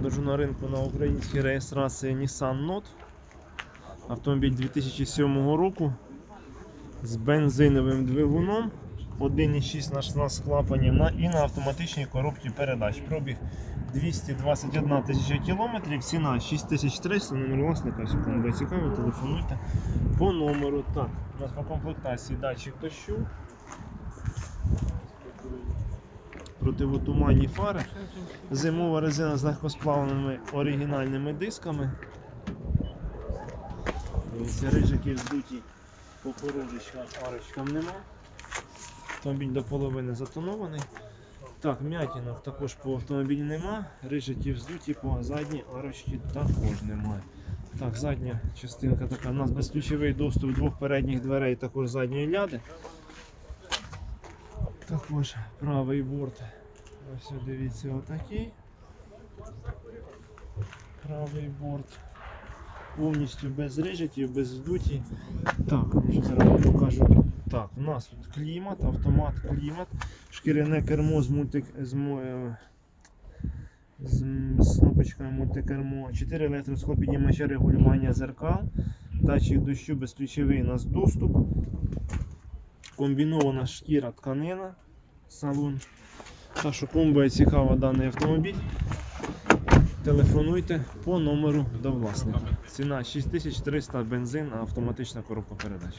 продажу на ринку на українській реєстрації Nissan Note. Автомобіль 2007 року з бензиновим двигуном. 1,6 на 16 клапанів і на автоматичній коробці передач. Пробіг 221 тисяча кілометрів, ціна 6300, номер власника, якщо кому буде цікаво, телефонуйте по номеру. Так, у нас по комплектації датчик дощу. Противотуманні фари. Зимова резина з легкосплавними оригінальними дисками. Рижики здуті по порожечкам, арочкам нема. Автомобіль до половини затонований. Так, м'ятінок також по автомобілі нема. Рижиків здуті по задній арочці також немає. Так, задня частинка така. У нас безключовий доступ двох передніх дверей, також задньої ляди. Також правий борт. Ось дивіться отакий. Правий борт. Повністю без рижиків, без здуті. Так, я зараз покажу. Так, у нас тут клімат, автомат, клімат, шкіряне кермо з мультик з, е, з, з кнопочкою мультикермо, 4 електроскопіднімача регулювання зеркал, датчик дощу безключовий у нас доступ, комбінована шкіра тканина, салон. Що буде цікаво даний автомобіль, телефонуйте по номеру до власника. Ціна 6300 бензин, автоматична коробка передач.